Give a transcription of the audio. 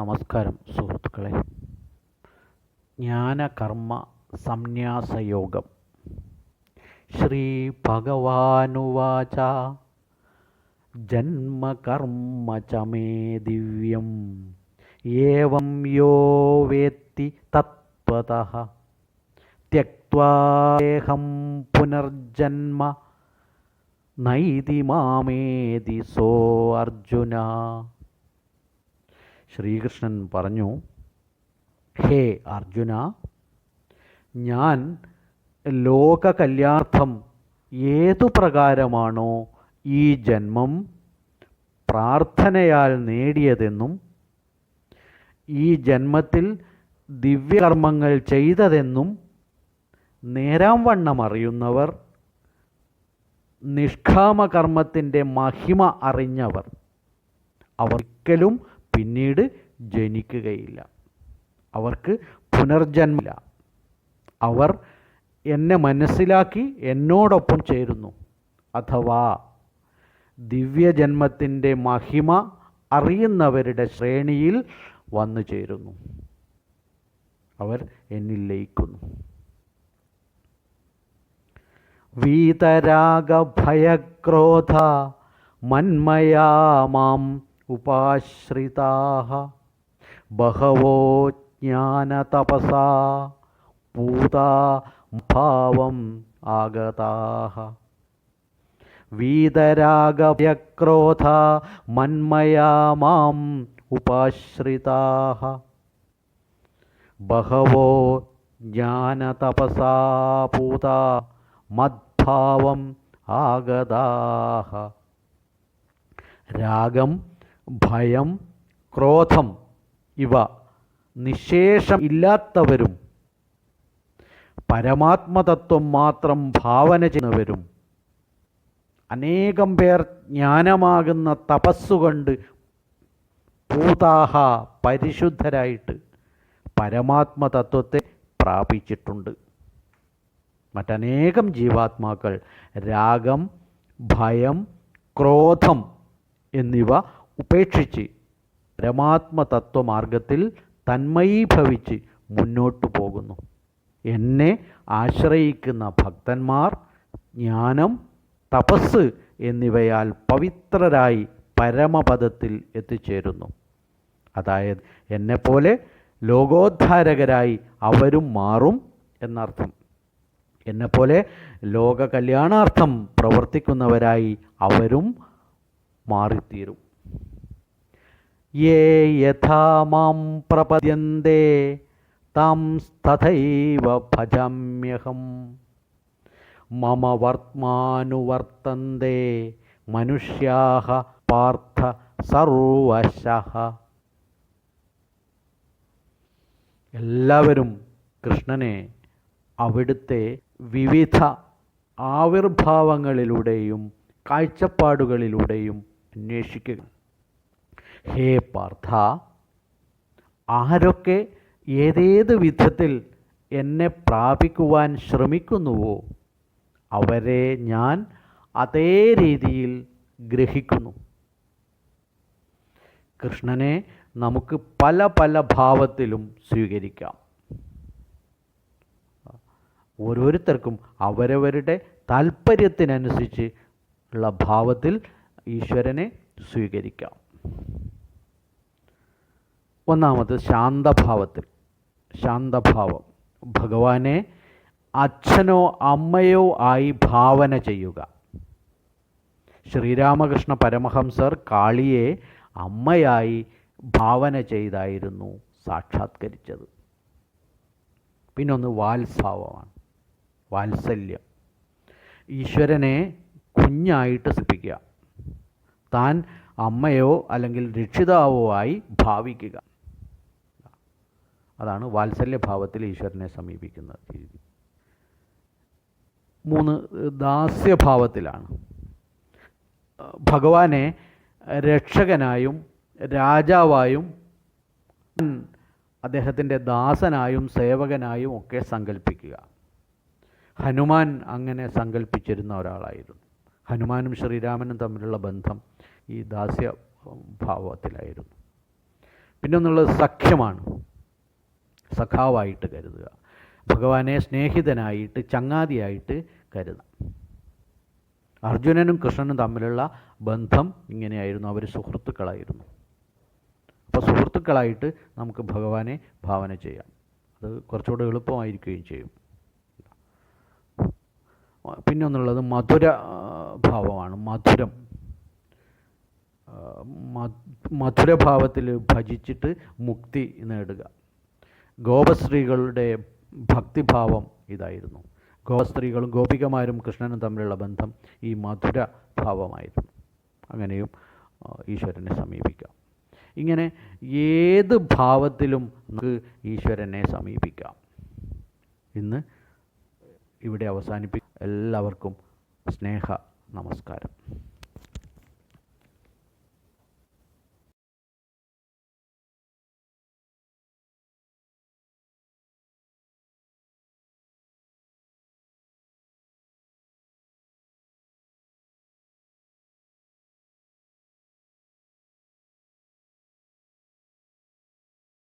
നമസ്കാരം സുഹൃത്തുക്കളെ. ജ്ഞാനകർമ്മ സംന്യാസയോഗം. ശ്രീ ഭഗവാനുവാച ജന്മകർമ്മ ച മേ ദിവ്യം. ഏവം യോ വേത്തി തത്വതഃ. ത്യക്വാഹം പുനർജന്മ. നൈതി മാമേതി സോ അർജുന. ശ്രീകൃഷ്ണൻ പറഞ്ഞു ഹേ അർജുന ഞാൻ ലോകകല്യാർത്ഥം ഏതു പ്രകാരമാണോ ഈ ജന്മം പ്രാർത്ഥനയാൽ നേടിയതെന്നും ഈ ജന്മത്തിൽ ദിവ്യകർമ്മങ്ങൾ ചെയ്തതെന്നും നേരാം വണ്ണം അറിയുന്നവർ നിഷ്കാമകർമ്മത്തിന്റെ മഹിമ അറിഞ്ഞവർ അവർ ഒരിക്കലും പിന്നീട് ജനിക്കുകയില്ല. അവർക്ക് പുനർജന്മില്ല അവർ എന്നെ മനസ്സിലാക്കി എന്നോടൊപ്പം ചേരുന്നു. അഥവാ ദിവ്യജന്മത്തിന്റെ മഹിമ അറിയുന്നവരുടെ ശ്രേണിയിൽ വന്നു ചേരുന്നു. അവർ എന്നിൽ ലയിക്കുന്നു. വീതരാഗ ഭയക്രോധ മാം उपाश्रिता। बहवो ज्ञानतपसा, पूता भावम् आगताः। वीतरागभयक्रोधा मन्मया उपाश्रिता। बहवो ज्ञानतपसा, पूता मद्भाव आगता। रागम ഭയം ക്രോധം ഇവ നിശേഷം ഇല്ലാത്തവരും പരമാത്മതത്വം മാത്രം ഭാവന ചെയ്യുന്നവരും. അനേകം പേർ ജ്ഞാനമാകുന്ന തപസ്സുകൊണ്ട് പൂതാഹ പരിശുദ്ധരായിട്ട് പരമാത്മതത്വത്തെ പ്രാപിച്ചിട്ടുണ്ട്. മറ്റനേകം ജീവാത്മാക്കൾ രാഗം ഭയം ക്രോധം എന്നിവ ഉപേക്ഷിച്ച് പരമാത്മതത്വമാർഗത്തിൽ തന്മയീഭവിച്ച് മുന്നോട്ടു പോകുന്നു. എന്നെ ആശ്രയിക്കുന്ന ഭക്തന്മാർ ജ്ഞാനം തപസ് എന്നിവയാൽ പവിത്രരായി പരമപദത്തിൽ എത്തിച്ചേരുന്നു. അതായത് എന്നെപ്പോലെ ലോകോദ്ധാരകരായി അവരും മാറും എന്നർത്ഥം. എന്നെപ്പോലെ ലോക കല്യാണാർത്ഥം പ്രവർത്തിക്കുന്നവരായി അവരും മാറിത്തീരും. യേ യഥാ മാം പ്രപദ്യന്തേ താം തഥൈവ ഭജാമ്യഹം മമ വർത്മാനുവർത്തന്തേ മനുഷ്യാഹ പാർത്ഥ സർവശഃ എല്ലാവരും കൃഷ്ണനെ അവിടുത്തെ വിവിധ ആവിർഭാവങ്ങളിലൂടെയും കാഴ്ചപ്പാടുകളിലൂടെയും അന്വേഷിക്കുക. ഹേ പാർത്ഥ ആരൊക്കെ ഏതേത് വിധത്തിൽ എന്നെ പ്രാപിക്കുവാൻ ശ്രമിക്കുന്നുവോ അവരെ ഞാൻ അതേ രീതിയിൽ ഗ്രഹിക്കുന്നു. കൃഷ്ണനെ നമുക്ക് പല പല ഭാവത്തിലും സ്വീകരിക്കാം. ഓരോരുത്തർക്കും അവരവരുടെ താല്പര്യത്തിനനുസരിച്ച് ഉള്ള ഭാവത്തിൽ ഈശ്വരനെ സ്വീകരിക്കാം. ഒന്നാമത് ശാന്തഭാവത്തിൽ. ശാന്തഭാവം. ഭഗവാനെ അച്ഛനോ അമ്മയോ ആയി ഭാവന ചെയ്യുക. ശ്രീരാമകൃഷ്ണ പരമഹംസർ കാളിയെ അമ്മയായി ഭാവന ചെയ്തായിരുന്നു സാക്ഷാത്കരിച്ചത്. പിന്നൊന്ന് വാത്സാവമാണ് വാത്സല്യം. ഈശ്വരനെ കുഞ്ഞായിട്ട് സിപ്പിക്കുക താൻ അമ്മയോ അല്ലെങ്കിൽ രക്ഷിതാവോ ആയി ഭാവിക്കുക. അതാണ് വാത്സല്യഭാവത്തിൽ ഈശ്വരനെ സമീപിക്കുന്ന രീതി. മൂന്ന് ദാസ്യഭാവത്തിലാണ്. ഭഗവാനെ രക്ഷകനായും രാജാവായും അദ്ദേഹത്തിന്റെ ദാസനായും സേവകനായും ഒക്കെ സങ്കല്പിക്കുക ഹനുമാൻ അങ്ങനെ സങ്കല്പിച്ചിരുന്ന ഒരാളായിരുന്നു. ഹനുമാനും ശ്രീരാമനും തമ്മിലുള്ള ബന്ധം ഈ ദാസ്യ ഭാവത്തിലായിരുന്നു പിന്നെ ഒന്നുള്ളത് സഖ്യമാണ്. സഖാവായിട്ട് കരുതുക. ഭഗവാനെ സ്നേഹിതനായിട്ട് ചങ്ങാതിയായിട്ട് കരുതാം. അർജുനനും കൃഷ്ണനും തമ്മിലുള്ള ബന്ധം ഇങ്ങനെയായിരുന്നു. അവർ സുഹൃത്തുക്കളായിരുന്നു. അപ്പോൾ സുഹൃത്തുക്കളായിട്ട് നമുക്ക് ഭഗവാനെ ഭാവന ചെയ്യാം. അത് കുറച്ചുകൂടെ എളുപ്പമായിരിക്കുകയും ചെയ്യും. പിന്നെ ഒന്നുള്ളത് മധുര ഭാവമാണ്. മധുരം. മധുരഭാവത്തിൽ ഭജിച്ചിട്ട് മുക്തി നേടുക. ഗോപസ്ത്രീകളുടെ ഭക്തിഭാവം ഇതായിരുന്നു. ഗോപസ്ത്രീകളും ഗോപികമാരും കൃഷ്ണനും തമ്മിലുള്ള ബന്ധം ഈ മധുര ഭാവമായിരുന്നു അങ്ങനെയും ഈശ്വരനെ സമീപിക്കാം. ഇങ്ങനെ ഏത് ഭാവത്തിലും നമുക്ക് ഈശ്വരനെ സമീപിക്കാം. ഇന്ന് ഇവിടെ അവസാനിപ്പിക്കും എല്ലാവർക്കും സ്നേഹ നമസ്കാരം.